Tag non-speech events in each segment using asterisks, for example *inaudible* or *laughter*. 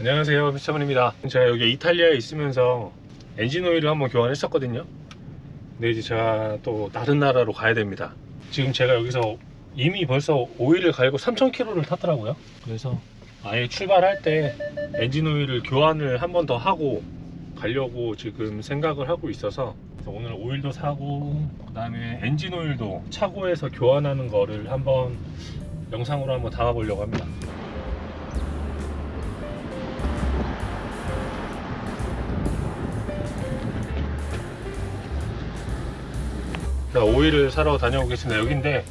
안녕하세요 미스터문입니다. 제가 여기 이탈리아에 있으면서 엔진 오일을 한번 교환했었거든요. 근데 이제 제가 또 다른 나라로 가야 됩니다. 지금 제가 여기서 이미 벌써 오일을 갈고 3000km를 탔더라고요. 그래서 아예 출발할 때 엔진 오일을 교환을 한 번 더 하고 가려고 지금 생각을 하고 있어서 오늘 오일도 사고 그 다음에 엔진 오일도 차고에서 교환하는 거를 한번 영상으로 한번 담아 보려고 합니다 오일을 사러 다녀오겠습니다. 여긴데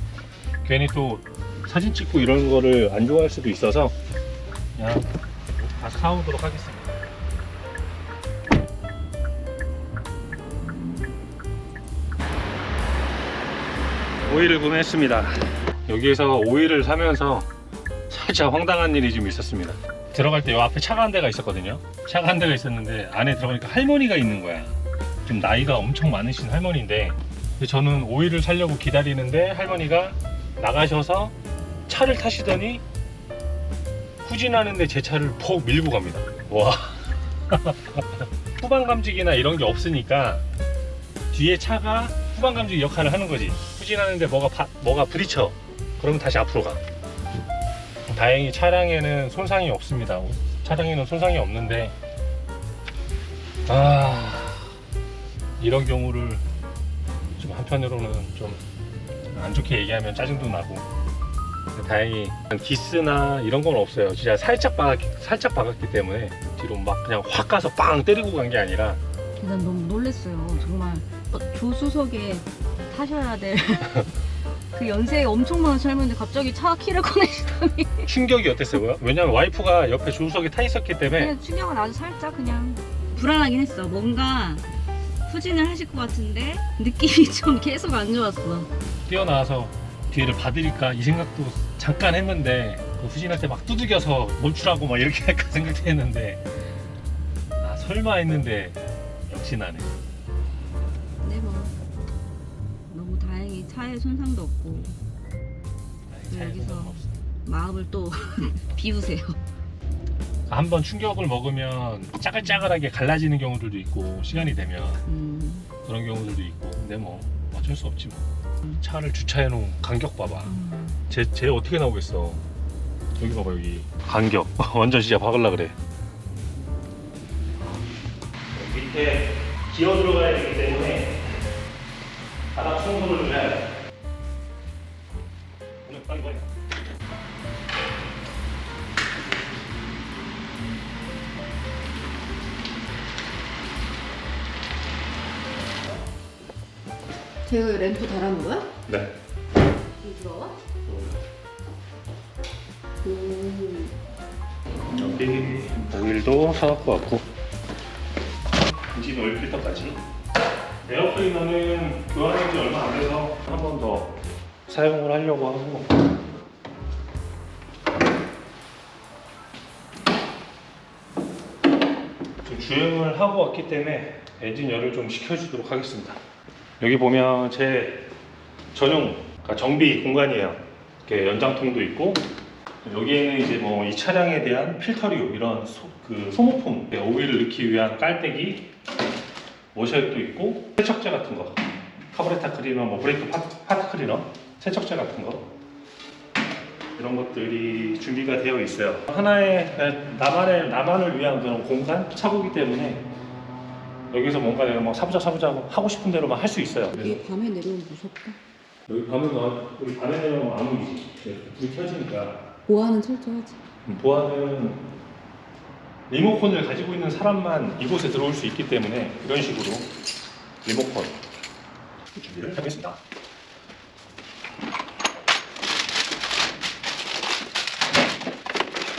괜히 또 사진 찍고 이런 거를 안 좋아할 수도 있어서 그냥 가서 사오도록 하겠습니다. 오일을 구매했습니다. 여기에서 오일을 사면서 살짝 황당한 일이 좀 있었습니다. 들어갈 때요 앞에 차가 한 대가 있었거든요. 차가 한 대가 있었는데 안에 들어가니까 할머니가 있는 거야. 좀 나이가 엄청 많으신 할머니인데 저는 오일을 사려고 기다리는데 할머니가 나가셔서 차를 타시더니 후진하는데 제 차를 퍽 밀고 갑니다. 와. *laughs* 후방 감지기나 이런 게 없으니까 뒤에 차가 후방 감지기 역할을 하는 거지. 후진하는데 뭐가 바- 뭐가 부딪혀. 그러면 다시 앞으로 가. 다행히 차량에는 손상이 없습니다. 차량에는 손상이 없는데 아 이런 경우를 좀 한편으로는 좀 안 좋게 얘기하면 짜증도 나고 다행히 기스나 이런 건 없어요 진짜 살짝 박았, 살짝 박았기 때문에 뒤로 막 그냥 확 가서 빵 때리고 간 게 아니라 난 너무 놀랬어요. 정말 어, 조수석에 타셔야 될. *laughs* 그 연세에 엄청 많은 젊은데 갑자기 차 키를 꺼내시더니 충격이 어땠어요? 왜냐면 와이프가 옆에 조수석에 타 있었기 때문에 그냥 충격은 아주 살짝 그냥 불안하긴 했어. 뭔가 후진을 하실 것 같은데 느낌이 *laughs* 좀 계속 안 좋았어. 뛰어나와서 뒤를 받으니까 이 생각도 잠깐 했는데 그 후진할 때막 두들겨서 멈추라고 막 이렇게 할까 *laughs* 생각했는데 아 설마 했는데 역시 나네 근데 뭐 너무 다행히 차에 손상도 없고 차에 여기서. 마음을 또 *laughs* 비우세요. 한번 충격을 먹으면 짜글짜글하게 갈라지는 경우들도 있고 시간이 되면 음, 그런 경우들도 있고. 근데 뭐 어쩔 수 없지 뭐. 차를 주차해 놓은 간격 봐봐. 음. 쟤, 쟤 어떻게 나오겠어? 여기 봐봐 여기. 간격. *laughs* 완전 진짜 박을라 그래. 밑에 기어 들어가야 되기 때문에 바닥 좀 해야 돼 제가 램프 달아놓은 거야? 네 들어와? 음. 여기 오일도 사갖고 왔고 엔진 오일 필터까지 에어클리너는 교환한 지 얼마 안 돼서 한 번 더 사용을 하려고 하고 지금 주행을 하고 왔기 때문에 엔진 열을 좀 식혀주도록 하겠습니다 여기 보면 제 전용 그러니까 정비 공간이에요. 이렇게 연장통도 있고 여기에는 이제 뭐 이 차량에 대한 필터류 이런 소, 그 소모품 네, 오일을 넣기 위한 깔때기 워셔액도 있고 세척제 같은 거. 카브레타 클리너 뭐 브레이크 파트, 파트 클리너 세척제 같은 거. 이런 것들이 준비가 되어 있어요. 하나의 나만의 나만을 위한 그런 공간 차고기 때문에 여기서 뭔가 내가 막 사부작 사부작 하고 싶은 대로만 할수 있어요 그래서 이게 밤에 내려오면 무섭다. 여기 밤에 나 여기 밤에 내려면 암흑이지 네, 불이 켜지니까 보안은 철저하지. 보안은 리모컨을 가지고 있는 사람만 이곳에 들어올 수 있기 때문에 이런 식으로 리모컨 준비를 하겠습니다.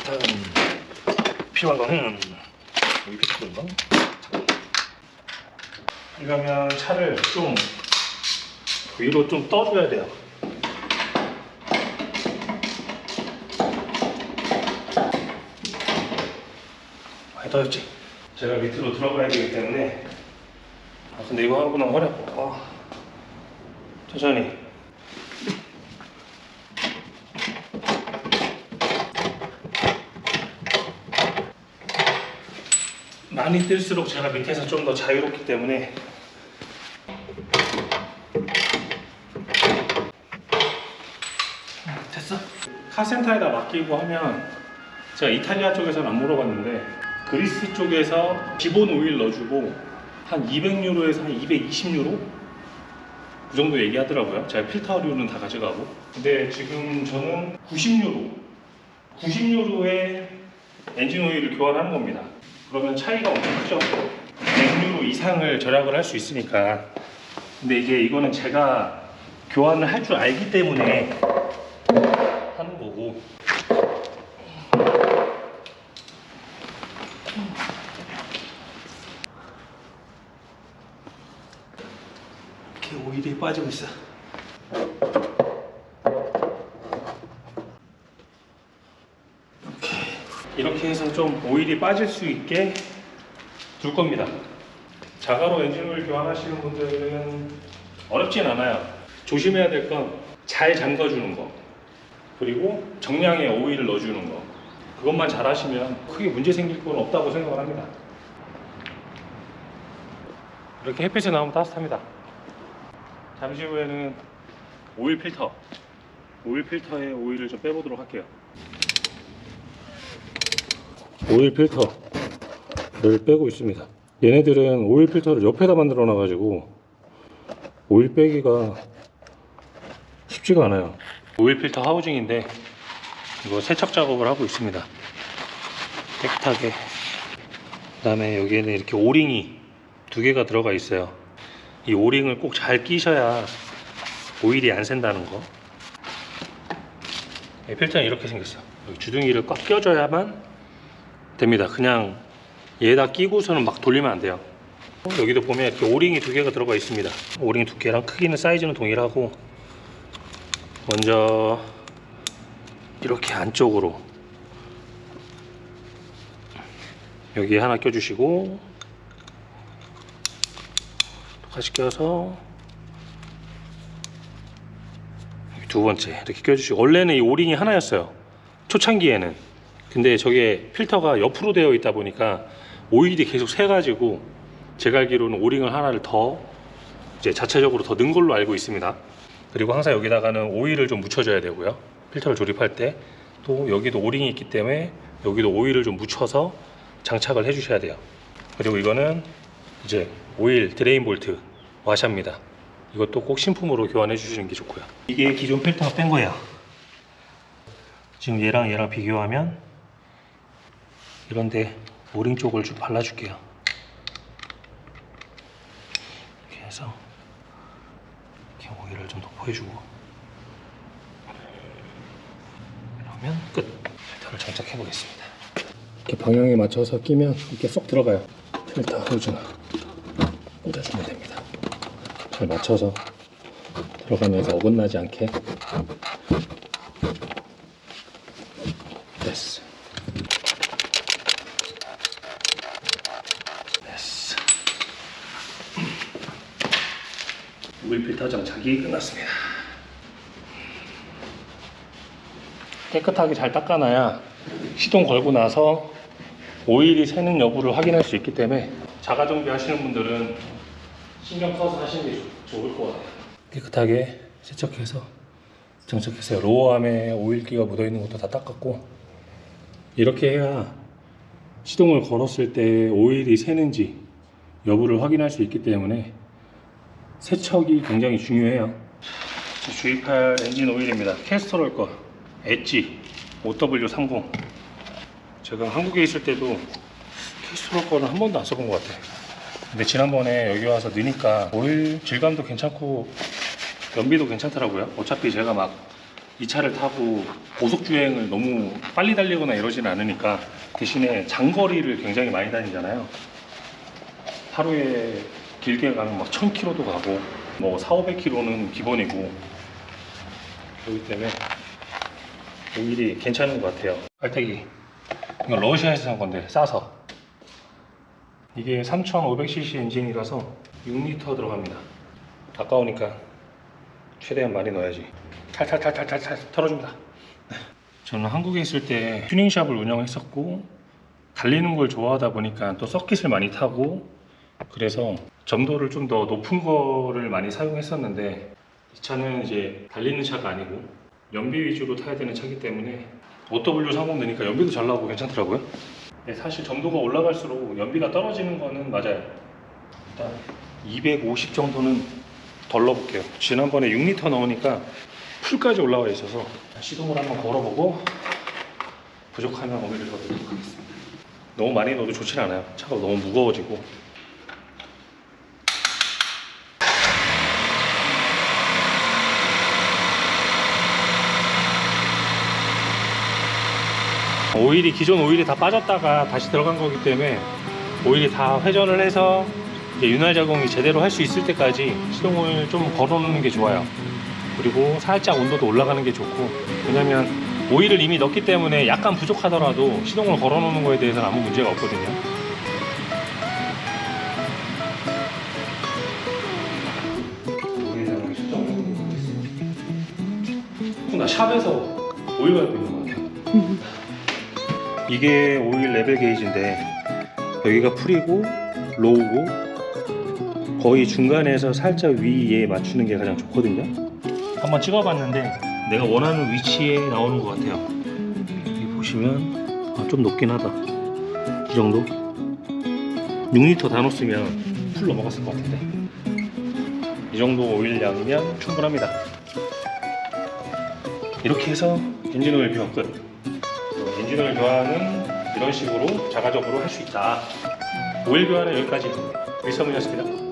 다음 필요한 거는 여기 필요한 거. 이러면 차를 좀 위로 좀 떠줘야 돼요. 많이 떠졌지? 제가 밑으로 들어가야 되기 때문에 아 근데 이거 하고 나면 허리 아파 아. 천천히 많이 뜰수록 제가 밑에서 좀 더 자유롭기 때문에 됐어. 카센터에다 맡기고 하면 제가 이탈리아 쪽에서는 안 물어봤는데 그리스 쪽에서 기본 오일 넣어주고 한 200유로에서 한 220유로 그 정도 얘기하더라고요. 제가 필터류는 다 가져가고. 근데 지금 저는 90유로, 90유로에 엔진 오일을 교환하는 겁니다. 그러면 차이가 엄청 크죠. 100유로 이상을 절약을 할 수 있으니까. 근데 이게 이거는 제가 교환을 할 줄 알기 때문에 하는 거고. 이렇게 오일이 빠지고 있어. 이렇게 해서 좀 오일이 빠질 수 있게 둘 겁니다. 자가로 엔진오일 교환하시는 분들은 어렵진 않아요. 조심해야 될 건 잘 잠궈주는 거. 그리고 정량의 오일을 넣어주는 거. 그것만 잘 하시면 크게 문제 생길 건 없다고 생각을 합니다. 이렇게 햇빛에 나오면 따뜻합니다. 잠시 후에는 오일 필터, 오일 필터에 오일을 좀 빼보도록 할게요. 오일 필터를 빼고 있습니다. 얘네들은 오일 필터를 옆에다 만들어 놔 가지고 오일 빼기가 쉽지가 않아요. 오일 필터 하우징인데 이거 세척 작업을 하고 있습니다. 깨끗하게. 그 다음에 여기에는 이렇게 오링이 두 개가 들어가 있어요. 이 오링을 꼭 잘 끼셔야 오일이 안 샌다는 거. 이 필터는 이렇게 생겼어. 여기 주둥이를 꽉 껴줘야만 됩니다. 그냥 얘에다 끼고서는 막 돌리면 안 돼요. 여기도 보면 이렇게 오링이 두 개가 들어가 있습니다. 오링 두께랑 크기는 사이즈는 동일하고 먼저 이렇게 안쪽으로 여기 하나 껴주시고 똑같이 껴서 두 번째 이렇게 껴주시고 원래는 이 오링이 하나였어요 초창기에는 근데 저게 필터가 옆으로 되어 있다 보니까 오일이 계속 새가지고 제가 알기로는 오링을 하나를 더 이제 자체적으로 더 넣은 걸로 알고 있습니다 그리고 항상 여기다가는 오일을 좀 묻혀줘야 되고요 필터를 조립할 때 또 여기도 오링이 있기 때문에 여기도 오일을 좀 묻혀서 장착을 해주셔야 돼요 그리고 이거는 이제 오일 드레인 볼트 와샤입니다. 이것도 꼭 신품으로 교환해 주시는 게 좋고요. 이게 기존 필터가 뺀 거예요. 지금 얘랑 얘랑 비교하면 이런데 오링 쪽을 좀 발라줄게요. 이렇게 해서 이렇게 오일을 좀 덮어주고 그러면 끝. 필터를 장착해 보겠습니다. 이렇게 방향에 맞춰서 끼면 이렇게 쏙 들어가요. 필터 호주나 꽂아주면 됩니다. 잘 맞춰서 들어가면서 어긋나지 않게 됐어. 됐어. 오일 필터 장착이 끝났습니다. 깨끗하게 잘 닦아놔야 시동 걸고 나서 오일이 새는 여부를 확인할 수 있기 때문에 자가 정비 하시는 분들은 신경 써서 하시는 게 좋- 좋을 것 같아요. 깨끗하게 세척해서 장착했어요. 로어암에 오일기가 묻어 있는 것도 다 닦았고 이렇게 해야 시동을 걸었을 때 오일이 새는지 여부를 확인할 수 있기 때문에 세척이 굉장히 중요해요. 주입할 엔진 오일입니다. 캐스터롤 거 엣지 5W30 제가 한국에 있을 때도 캐스트롤 거는 한 번도 안 써본 것 같아요. 근데 지난번에 여기 와서 넣으니까 오일 질감도 괜찮고 연비도 괜찮더라고요. 어차피 제가 막 이 차를 타고 고속 주행을 너무 빨리 달리거나 이러진 않으니까 대신에 장거리를 굉장히 많이 다니잖아요. 하루에 길게 가면 막 1000km도 가고 뭐 4, 500km는 기본이고 그렇기 때문에 오일이 괜찮은 것 같아요. 깔때기 이거 러시아에서 산 건데 싸서 이게 3500cc 엔진이라서 6리터 들어갑니다. 아까우니까 최대한 많이 넣어야지. 탈탈탈탈탈탈 털어줍니다. 네. *laughs* 저는 한국에 있을 때 튜닝샵을 운영했었고 달리는 걸 좋아하다 보니까 또 서킷을 많이 타고 그래서 점도를 좀 더 높은 거를 많이 사용했었는데 이 차는 이제 달리는 차가 아니고 연비 위주로 타야 되는 차기 때문에 OW30 넣으니까 연비도 잘 나오고 괜찮더라고요. 근데 사실 점도가 올라갈수록 연비가 떨어지는 거는 맞아요. 일단 250 정도는 덜 넣어볼게요. 지난번에 6리터 넣으니까 풀까지 올라와 있어서 시동을 한번 걸어보고 부족하면 오일을 넣도록 하겠습니다. 너무 많이 넣어도 좋진 않아요. 차가 너무 무거워지고. 오일이 기존 오일이 다 빠졌다가 다시 들어간 거기 때문에 오일이 다 회전을 해서 이제 윤활 작용이 제대로 할 수 있을 때까지 시동을 좀 걸어놓는 게 좋아요. 그리고 살짝 온도도 올라가는 게 좋고 왜냐면 오일을 이미 넣기 때문에 약간 부족하더라도 시동을 걸어놓는 거에 대해서는 아무 문제가 없거든요. 오일 작용이 수정 나 샵에서 오일 갈고 있는 것 같아요. *laughs* 이게 오일 레벨 게이지인데 여기가 풀이고 로우고 거의 중간에서 살짝 위에 맞추는 게 가장 좋거든요. 한번 찍어봤는데 내가 원하는 위치에 나오는 것 같아요. 여기 보시면 아, 좀 높긴 하다. 이 정도? 6리터 다 넣었으면 풀 넘어갔을 것 같은데. 이 정도 오일량이면 충분합니다. 이렇게 해서 엔진 오일 교환 끝. 엔진 오일 교환은 이런 식으로 자가적으로 할 수 있다. 오일 교환은 여기까지. 일사문이었습니다.